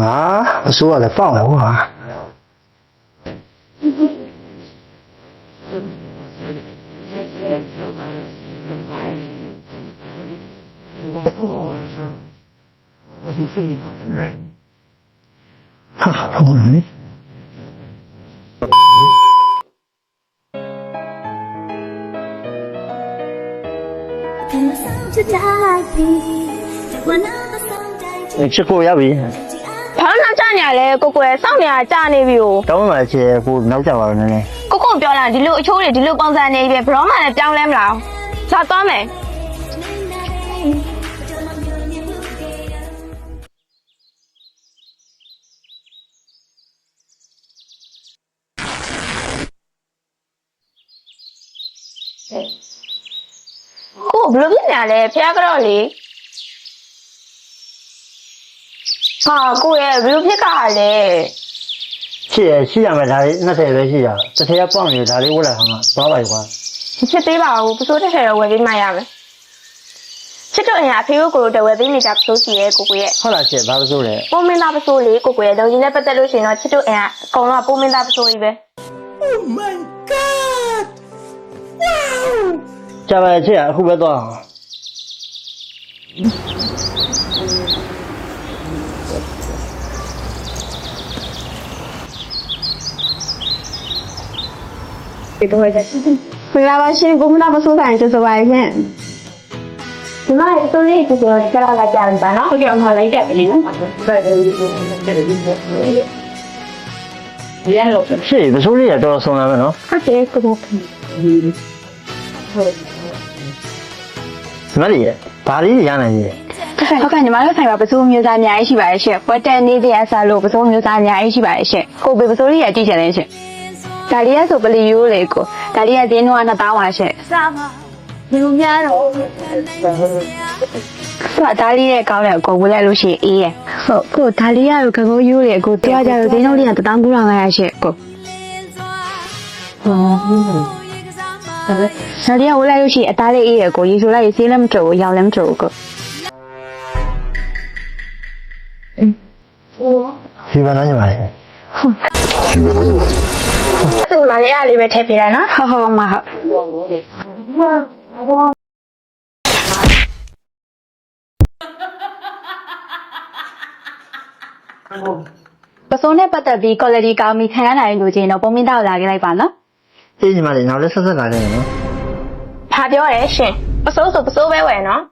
啊，我说我的放我啊。哈哈，我呢？你吃过鸭尾？ ဘာလို့နောက်ကျနေရလဲကိုကိုရဲ့စောင့်နေရကြာနေပြီကိုတောင်းမှချေကိုနောက်ကြပါတော့နည်းနည်းကိုကိုပြောလာဒီလိုအချိုးတွေဒီလိုပုံစံနေပြီဘရောမှလည်းပြောင်းလဲမလားဇာသွားမယ်ကိုဘယ်လိုဖြစ်နေရလဲဖះကတော့လေ ဟာကိုရဲ့ဘယ်လိုဖြစ်ကြရလဲရှိရရှိရမယ်ဒါလေး20ပဲရှိရတစ်ထည့်ပေါက်နေဒါလေးဝတ်လိုက်အောင်သွားပါကွာမဖြစ်သေးပါဘူးပစိုးတစ်ထည်တော့ဝယ်ပေးမှရမယ်ချစ်တို့အရင်အဖေကိုကိုတို့ဝယ်ပေးနေကြပစိုးစီရဲ့ကိုကိုရဲ့ဟုတ်လားချစ်ဘာလို့ဆိုလဲပိုးမင်းသားပစိုးလေးကိုကိုရဲ့လုံကြီးနဲ့ပတ်သက်လို့ရှိရင်တော့ချစ်တို့အရင်အကုန်လုံးကပိုးမင်းသားပစိုးကြီးပဲကြာပါချစ်အခုပဲသွားအောင် မင်္ဂလာပါရှင်ကိုမနာပစိုးဆိုင်ကျေးဇူးပါရှင်ဒီမှာစိုးလေးကိုကိုကြားလာကြပြီပါနော်ဟုတ်ကဲ့အမလိုက်တက်ပြီနော်ရှေ့ပစိုးလေးရတော်တော်ဆုံးလာမယ်နော်ဟုတ်တယ်ကိုကိုဒီမလေးရဘာလေးရနိုင်ရဲ့ဟုတ်ကဲ့ညီမတို့ဆိုင်မှာပစိုးမျိုးသားအများကြီးရှိပါတယ်ရှင်ပွက်တက်နေတဲ့အစားလို့ပစိုးမျိုးသားအများကြီးရှိပါတယ်ရှင်ကိုဘေပစိုးလေးရကြည့်ချင်တယ်ရှင် ဒါလေးကဆိုပလီယိုးလေကိုဒါလေးကဈေးနှုန်းက2000ပါရှင့်စားပါဘယ်လိုများတော့ဆိုတော့ဒါလေးရဲ့ကောင်းတယ်ကိုဝယ်လိုက်လို့ရှိရင်အေးရဟုတ်ကိုဒါလေးရကိုခကုံးယူတယ်ကိုတရားကြတော့ဈေးနှုန်းလေးက1900ရှင့်ကိုဟုတ်ဒါလေးကဝယ်လိုက်လို့ရှိရင်အသားလေးအေးရကိုရေဆိုလိုက်ရင်ဈေးလည်းမကျော်ဘူးရောင်လည်းမကျော်ဘူးကိုအေးဟိုဒီမှာနေပါလေဟုတ်ဒီမှာနေပါလေ သူ့မှာလည်းအားလေးပဲထည့်ပြတာနော်ဟုတ်ဟုတ်မဟုတ်ပစုံနဲ့ပတ်သက်ပြီး quality ကောင်းပြီးခံရနိုင်လို့ချင်းတော့ပုံမင်းတောက်လာခဲ့လိုက်ပါနော်အေးညီမလေးနောက်လည်းဆက်ဆက်လာခဲ့ရနော်။ဘာပြောရဲရှင်။ပစိုးဆိုပစိုးပဲဝယ်နော်